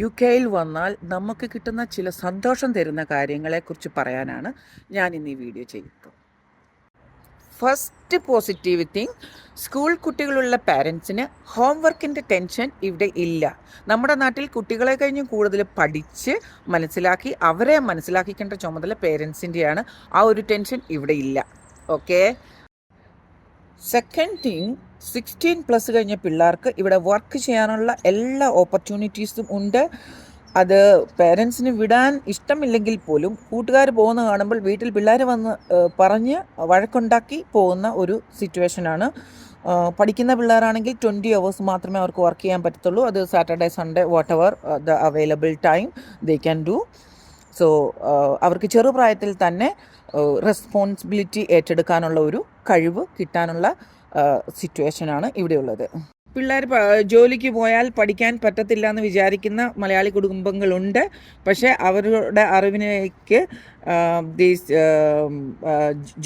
U കെയിൽ വന്നാൽ നമുക്ക് കിട്ടുന്ന ചില സന്തോഷം തരുന്ന കാര്യങ്ങളെക്കുറിച്ച് പറയാനാണ് ഞാൻ ഇന്ന് ഈ വീഡിയോ ചെയ്യുന്നത്. ഫസ്റ്റ് പോസിറ്റീവ് തിങ് സ്കൂൾ കുട്ടികളുള്ള പാരൻസിന് ഹോംവർക്കിന്റെ ടെൻഷൻ ഇവിടെ ഇല്ല. നമ്മുടെ നാട്ടിൽ കുട്ടികളെ കഴിഞ്ഞ് കൂടുതൽ പഠിച്ച് മനസ്സിലാക്കി അവരെ മനസ്സിലാക്കിക്കേണ്ട ചുമതല പേരൻസിന്റെയാണ് ആ ഒരു ടെൻഷൻ ഇവിടെ ഇല്ല. Okay second thing sixteen plus കഴിഞ്ഞ പിള്ളേർക്ക് ഇവിടെ വർക്ക് ചെയ്യാനുള്ള എല്ലാ ഓപ്പർച്യൂണിറ്റീസും ഉണ്ട്. അത് പേരൻസിന് വിടാൻ ഇഷ്ടമില്ലെങ്കിൽ പോലും കൂട്ടുകാർ പോകുന്ന കാണുമ്പോൾ വീട്ടിൽ പിള്ളേർ വന്ന് പറഞ്ഞ് വഴക്കുണ്ടാക്കി പോകുന്ന ഒരു സിറ്റുവേഷനാണ് പഠിക്കുന്ന പിള്ളേരാണെങ്കിൽ ട്വന്റി അവേഴ്സ് മാത്രമേ അവർക്ക് വർക്ക് ചെയ്യാൻ പറ്റത്തുള്ളൂ. അത് Saturday Sunday whatever the available time they can do so അവർക്ക് ചെറുപ്രായത്തിൽ തന്നെ റെസ്പോൺസിബിലിറ്റി ഏറ്റെടുക്കാനുള്ള ഒരു കഴിവ് കിട്ടാനുള്ള സിറ്റുവേഷനാണ് ഇവിടെയുള്ളത്. പിള്ളേർ ജോലിക്ക് പോയാൽ പഠിക്കാൻ പറ്റത്തില്ല എന്ന് വിചാരിക്കുന്ന മലയാളി കുടുംബങ്ങളുണ്ട്. പക്ഷേ അവരുടെ അറിവിനേക്ക്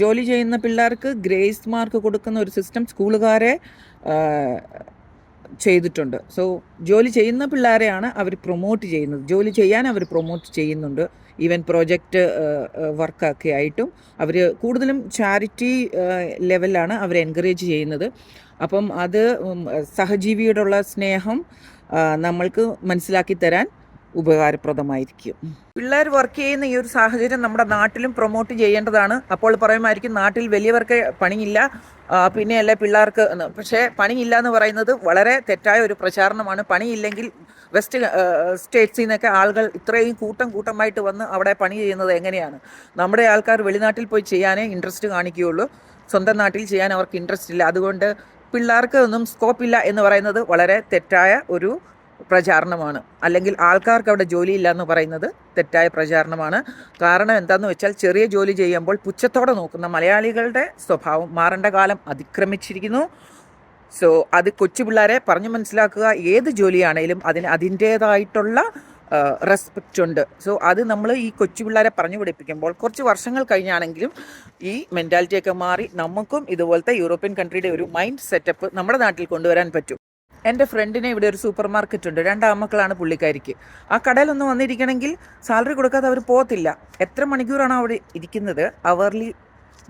ജോലി ചെയ്യുന്ന പിള്ളേർക്ക് ഗ്രേസ് മാർക്ക് കൊടുക്കുന്ന ഒരു സിസ്റ്റം സ്കൂളുകാരെ ചെയ്തിട്ടുണ്ട്. സോ ജോലി ചെയ്യുന്ന പിള്ളേരെയാണ് അവർ പ്രൊമോട്ട് ചെയ്യുന്നത്. ജോലി ചെയ്യാൻ അവർ പ്രൊമോട്ട് ചെയ്യുന്നുണ്ട്. ഈവൻ പ്രോജക്റ്റ് വർക്കൊക്കെ ആയിട്ടും അവർ കൂടുതലും ചാരിറ്റി ലെവലിലാണ് അവർ എൻകറേജ് ചെയ്യുന്നത്. അപ്പം അത് സഹജീവിയോടുള്ള സ്നേഹം നമ്മൾക്ക് മനസ്സിലാക്കി തരാൻ ഉപകാരപ്രദമായിരിക്കും. പിള്ളേർ വർക്ക് ചെയ്യുന്ന ഈ ഒരു സാഹചര്യം നമ്മുടെ നാട്ടിലും പ്രൊമോട്ട് ചെയ്യേണ്ടതാണ്. അപ്പോൾ പറയുമായിരിക്കും നാട്ടിൽ വലിയവർക്ക് പണിയില്ല പിന്നെയല്ലേ പിള്ളേർക്ക് പക്ഷേ പണിയില്ല എന്ന് പറയുന്നത് വളരെ തെറ്റായ ഒരു പ്രചാരണമാണ്. പണിയില്ലെങ്കിൽ വെസ്റ്റ് സ്റ്റേറ്റ്സിൽ നിന്നൊക്കെ ആളുകൾ ഇത്രയും കൂട്ടം കൂട്ടമായിട്ട് വന്ന് അവിടെ പണി ചെയ്യുന്നത് എങ്ങനെയാണ്? നമ്മുടെ ആൾക്കാർ വെളിനാട്ടിൽ പോയി ചെയ്യാനേ ഇൻട്രസ്റ്റ് കാണിക്കുകയുള്ളൂ. സ്വന്തം നാട്ടിൽ ചെയ്യാൻ അവർക്ക് ഇൻട്രസ്റ്റ് ഇല്ല. അതുകൊണ്ട് പിള്ളേർക്ക് ഒന്നും സ്കോപ്പ് ഇല്ല എന്ന് പറയുന്നത് വളരെ തെറ്റായ ഒരു പ്രചാരണമാണ്. അല്ലെങ്കിൽ ആൾക്കാർക്ക് അവിടെ ജോലിയില്ല എന്ന് പറയുന്നത് തെറ്റായ പ്രചാരണമാണ്. കാരണം എന്താണെന്ന് വെച്ചാൽ ചെറിയ ജോലി ചെയ്യുമ്പോൾ പുച്ഛത്തോടെ നോക്കുന്ന മലയാളികളുടെ സ്വഭാവം മാറേണ്ട കാലം അതിക്രമിച്ചിരിക്കുന്നു. സോ അത് കൊച്ചു പിള്ളേരെ പറഞ്ഞു മനസ്സിലാക്കുക ഏത് ജോലിയാണേലും അതിന് അതിന്റേതായിട്ടുള്ള റെസ്പെക്റ്റ് ഉണ്ട്. സോ അത് നമ്മൾ ഈ കൊച്ചു പിള്ളേരെ പറഞ്ഞു പഠിപ്പിക്കുമ്പോൾ കുറച്ച് വർഷങ്ങൾ കഴിഞ്ഞാണെങ്കിലും ഈ മെന്റാലിറ്റിയൊക്കെ മാറി നമുക്കും ഇതുപോലത്തെ യൂറോപ്യൻ കൺട്രിയുടെ ഒരു മൈൻഡ് സെറ്റപ്പ് നമ്മുടെ നാട്ടിൽ കൊണ്ടുവരാൻ പറ്റും. എന്റെ ഫ്രണ്ടിന് ഇവിടെ ഒരു സൂപ്പർ മാർക്കറ്റ് ഉണ്ട് രണ്ടാമക്കളാണ് പുള്ളിക്കാരിക്ക്. ആ കടയിലൊന്ന് വന്നിരിക്കണമെങ്കിൽ സാലറി കൊടുക്കാതെ അവർ പോകത്തില്ല. എത്ര മണിക്കൂറാണ് അവിടെ ഇരിക്കുന്നത്? അവർലി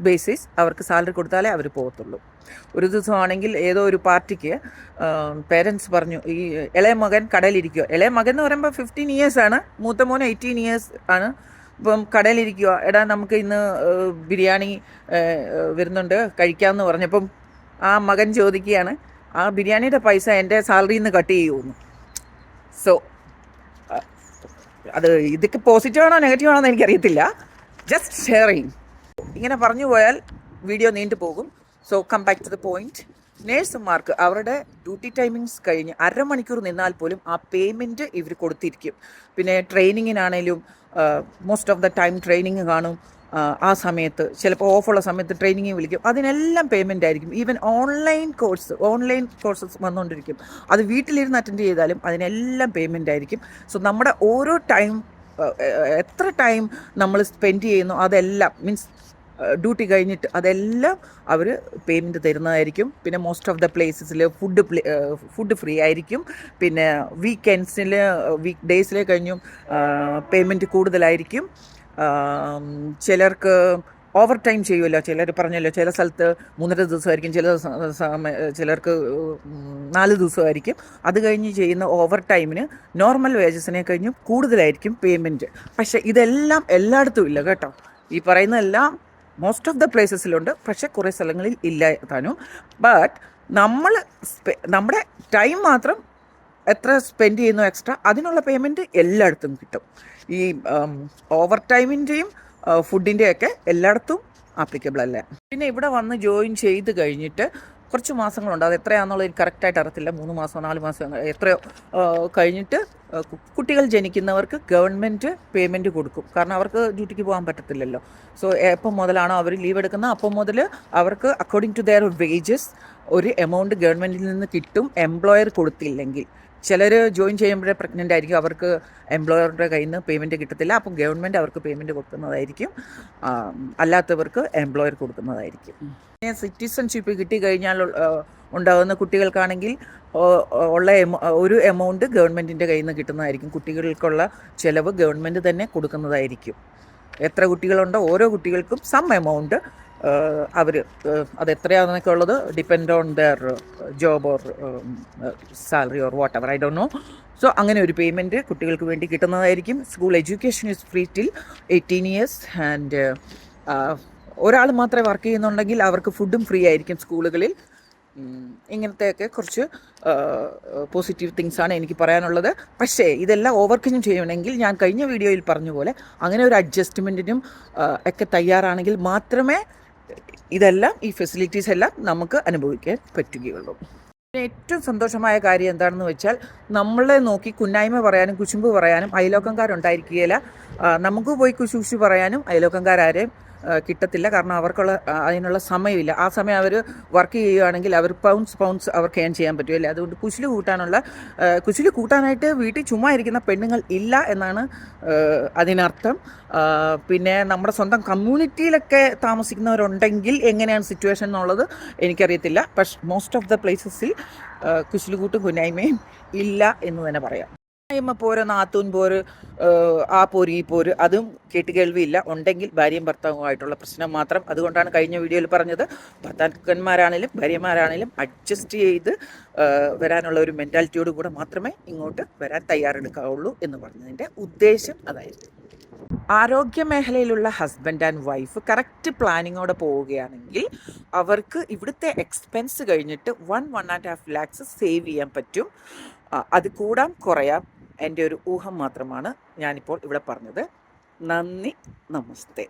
ബേസിസ് അവർക്ക് സാലറി കൊടുത്താലേ അവർ പോകത്തുള്ളൂ ഒരു ദിവസമാണെങ്കിൽ ഏതോ ഒരു പാർട്ടിക്ക് പേരൻസ് പറഞ്ഞു ഈ ഇളയ മകൻ കടയിലിരിക്കുക ഇളയ മകൻ എന്ന് പറയുമ്പോൾ ഫിഫ്റ്റീൻ ഇയേഴ്സാണ് മൂത്ത മോൻ എയ്റ്റീൻ ഇയേഴ്സ് ആണ്. ഇപ്പം കടയിലിരിക്കുക എടാ നമുക്ക് ഇന്ന് ബിരിയാണി വരുന്നുണ്ട് കഴിക്കാമെന്ന് പറഞ്ഞപ്പം ആ മകൻ ചോദിക്കുകയാണ് ആ ബിരിയാണിയുടെ പൈസ എന്റെ സാലറിയിൽ നിന്ന് കട്ട് ചെയ്യുമെന്ന് സോ അത് ഇതൊക്കെ പോസിറ്റീവ് ആണോ നെഗറ്റീവ് ആണോ എന്ന് എനിക്കറിയത്തില്ല. ജസ്റ്റ് ഷെയറിങ് ഇങ്ങനെ പറഞ്ഞു പോയാൽ വീഡിയോ നീണ്ടു പോകും. So come back to the point നേഴ്സുമാർക്ക് അവരുടെ ഡ്യൂട്ടി ടൈമിങ്സ് കഴിഞ്ഞ് അരമണിക്കൂർ നിന്നാൽ പോലും ആ പേയ്മെന്റ് ഇവർ കൊടുത്തിരിക്കും. പിന്നെ ട്രെയിനിങ്ങിനാണേലും most of the time training കാണും. ആ, സമയത്ത് ചിലപ്പോൾ ഓഫുള്ള സമയത്ത് ട്രെയിനിങ് വിളിക്കും. അതിനെല്ലാം പേയ്മെന്റ് ആയിരിക്കും. Even online course online courses വന്നുകൊണ്ടിരിക്കും അത് വീട്ടിലിരുന്ന് അറ്റൻഡ് ചെയ്താലും അതിനെല്ലാം പേയ്മെന്റ് ആയിരിക്കും. സോ നമ്മുടെ ഓരോ ടൈം എത്ര ടൈം നമ്മൾ സ്പെൻഡ് ചെയ്യുന്നു അതെല്ലാം മീൻസ് ഡ്യൂട്ടി കഴിഞ്ഞിട്ട് അതെല്ലാം അവർ പേയ്മെന്റ് തരുന്നതായിരിക്കും. പിന്നെ മോസ്റ്റ് ഓഫ് ദ പ്ലേസസിൽ ഫുഡ് ഫുഡ് ഫ്രീ ആയിരിക്കും. പിന്നെ വീക്കെൻഡ്സിൽ വീക്ക് ഡേയ്സിലെ കഴിഞ്ഞും പേയ്മെന്റ് കൂടുതലായിരിക്കും. ചിലർക്ക് ഓവർ ടൈം ചെയ്യുമല്ലോ ചിലർ പറഞ്ഞല്ലോ ചില സ്ഥലത്ത് മൂന്നര ദിവസമായിരിക്കും ചില ചിലർക്ക് നാല് ദിവസമായിരിക്കും. അത് കഴിഞ്ഞ് ചെയ്യുന്ന ഓവർ ടൈമിന് നോർമൽ വേജസിനെ കഴിഞ്ഞും കൂടുതലായിരിക്കും പേയ്മെന്റ് പക്ഷേ ഇതെല്ലാം എല്ലായിടത്തും ഇല്ല കേട്ടോ. ഈ പറയുന്നതെല്ലാം മോസ്റ്റ് ഓഫ് ദ പ്ലേസസിലുണ്ട് പക്ഷേ കുറേ സ്ഥലങ്ങളിൽ ഇല്ല താനും. ബട്ട് നമ്മൾ നമ്മുടെ ടൈം മാത്രം എത്ര സ്പെൻഡ് ചെയ്യുന്നു എക്സ്ട്രാ അതിനുള്ള പേയ്മെന്റ് എല്ലായിടത്തും കിട്ടും. ഈ ഓവർ ടൈമിന്റെയും ഫുഡിന്റെയും ഒക്കെ എല്ലായിടത്തും ആപ്ലിക്കബിൾ അല്ല? പിന്നെ ഇവിടെ വന്ന് ജോയിൻ ചെയ്ത് കഴിഞ്ഞിട്ട് കുറച്ച് മാസങ്ങളുണ്ട്. അത് എത്രയാണെന്നുള്ളത് എനിക്ക് കറക്റ്റായിട്ട് അറിയത്തില്ല. മൂന്ന് മാസം നാല് മാസം എത്രയോ കഴിഞ്ഞിട്ട് കുട്ടികൾ ജനിക്കുന്നവർക്ക് ഗവൺമെന്റ് പേയ്മെന്റ് കൊടുക്കും. കാരണം അവർക്ക് ഡ്യൂട്ടിക്ക് പോകാൻ പറ്റത്തില്ലല്ലോ. സോ എപ്പം മുതലാണോ അവർ ലീവ് എടുക്കുന്നത്? അപ്പം മുതൽ അവർക്ക് അക്കോർഡിംഗ് ടു ദെയർ വേജസ് ഒരു എമൗണ്ട് ഗവൺമെന്റിൽ നിന്ന് കിട്ടും. എംപ്ലോയർ കൊടുത്തില്ലെങ്കിൽ. ചിലർ ജോയിൻ ചെയ്യുമ്പോഴേ പ്രഗ്നന്റ് ആയിരിക്കും. അവർക്ക് എംപ്ലോയറുടെ കയ്യിൽ നിന്ന് പേയ്മെന്റ് കിട്ടത്തില്ല. അപ്പം ഗവൺമെന്റ് അവർക്ക് പേയ്മെന്റ് കൊടുക്കുന്നതായിരിക്കും. അല്ലാത്തവർക്ക് എംപ്ലോയർ കൊടുക്കുന്നതായിരിക്കും. പിന്നെ സിറ്റിസൺഷിപ്പ് കിട്ടിക്കഴിഞ്ഞാൽ കഴിഞ്ഞാൽ ഉണ്ടാകുന്ന കുട്ടികൾക്കാണെങ്കിൽ ഉള്ള എമ- ഒരു എമൗണ്ട് ഗവൺമെന്റിന്റെ കയ്യിൽ നിന്ന് കിട്ടുന്നതായിരിക്കും. കുട്ടികൾക്കുള്ള ചിലവ് ഗവൺമെന്റ് തന്നെ കൊടുക്കുന്നതായിരിക്കും. എത്ര കുട്ടികളുണ്ടോ ഓരോ കുട്ടികൾക്കും സം എമൗണ്ട് അവർ അത് എത്രയാണെന്നൊക്കെ ഉള്ളത്? Depend on their job or salary or whatever I don't know so അങ്ങനെ ഒരു പേയ്മെന്റ് കുട്ടികൾക്ക് വേണ്ടി കിട്ടുന്നതായിരിക്കും. School education is free till eighteen years and ഒരാൾ മാത്രമേ വർക്ക് ചെയ്യുന്നുണ്ടെങ്കിൽ അവർക്ക് ഫുഡും ഫ്രീ ആയിരിക്കും സ്കൂളുകളിൽ. ഇങ്ങനത്തെയൊക്കെ കുറച്ച് പോസിറ്റീവ് തിങ്സാണ് എനിക്ക് പറയാനുള്ളത്. പക്ഷേ ഇതെല്ലാം ഓവർകം ചെയ്യണമെങ്കിൽ ഞാൻ കഴിഞ്ഞ വീഡിയോയിൽ പറഞ്ഞ പോലെ അങ്ങനെ ഒരു അഡ്ജസ്റ്റ്മെന്റിനും ഒക്കെ തയ്യാറാണെങ്കിൽ മാത്രമേ ഇതെല്ലാം ഈ ഫെസിലിറ്റീസ് എല്ലാം നമുക്ക് അനുഭവിക്കാൻ പറ്റുകയുള്ളൂ. ഏറ്റവും സന്തോഷമായ കാര്യം എന്താണെന്ന് വെച്ചാൽ നമ്മളെ നോക്കി കുന്നായ്മ പറയാനും കുശുമ്പ് പറയാനും അയലോക്കംകാരുണ്ടായിരിക്കുകയില്ല. നമുക്ക് പോയി കുശുശു പറയാനും അയലോക്കംകാരും കിട്ടത്തില്ല. കാരണം അവർക്കുള്ള അതിനുള്ള സമയമില്ല. ആ സമയം അവർ വർക്ക് ചെയ്യുകയാണെങ്കിൽ അവർ പൗണ്ട്സ് പൗണ്ട്സ് അവർക്ക് ഏൺ ചെയ്യാൻ പറ്റുമല്ലേ അതുകൊണ്ട് കുശിൽ കൂട്ടാനുള്ള കുശിൽ കൂട്ടാനായിട്ട് വീട്ടിൽ ചുമ്മാ ഇരിക്കുന്ന പെണ്ണുങ്ങൾ ഇല്ല എന്നാണ് അതിനർത്ഥം. പിന്നെ നമ്മുടെ സ്വന്തം കമ്മ്യൂണിറ്റിയിലൊക്കെ താമസിക്കുന്നവരുണ്ടെങ്കിൽ എങ്ങനെയാണ് സിറ്റുവേഷൻ എന്നുള്ളത് എനിക്കറിയത്തില്ല. പക്ഷെ മോസ്റ്റ് ഓഫ് ദ പ്ലേസസിൽ കുശിലുകൂട്ടും കുന്നായ്മയും ഇല്ല എന്ന് തന്നെ പറയാം. കുന്നായ്മ പോര നാത്തൂൻ പോര് ആ പോര് ഈ പോര് അതും കേട്ടുകേൾവിയില്ല ഉണ്ടെങ്കിൽ ഭാര്യയും ഭർത്താവുമായിട്ടുള്ള പ്രശ്നം മാത്രം. അതുകൊണ്ടാണ് കഴിഞ്ഞ വീഡിയോയിൽ പറഞ്ഞത്. ഭർത്താക്കന്മാരാണേലും ഭാര്യമാരാണേലും അഡ്ജസ്റ്റ് ചെയ്ത് വരാനുള്ള ഒരു മെന്റാലിറ്റിയോട് കൂടെ മാത്രമേ ഇങ്ങോട്ട് വരാൻ തയ്യാറെടുക്കാവുള്ളൂ എന്ന് പറഞ്ഞതിന്റെ ഉദ്ദേശം അതായിരുന്നു. ആരോഗ്യ മേഖലയിലുള്ള ഹസ്ബൻഡ് ആൻഡ് വൈഫ് കറക്റ്റ് പ്ലാനിങ്ങോടെ പോവുകയാണെങ്കിൽ അവർക്ക് ഇവിടുത്തെ എക്സ്പെൻസ് കഴിഞ്ഞിട്ട് one one and half lakhs save ചെയ്യാൻ പറ്റും. അത് കൂടാം കുറയാം. എന്റെ ഒരു ഊഹം മാത്രമാണ് ഞാനിപ്പോൾ ഇവിടെ പറഞ്ഞത്. നന്ദി നമസ്തേ.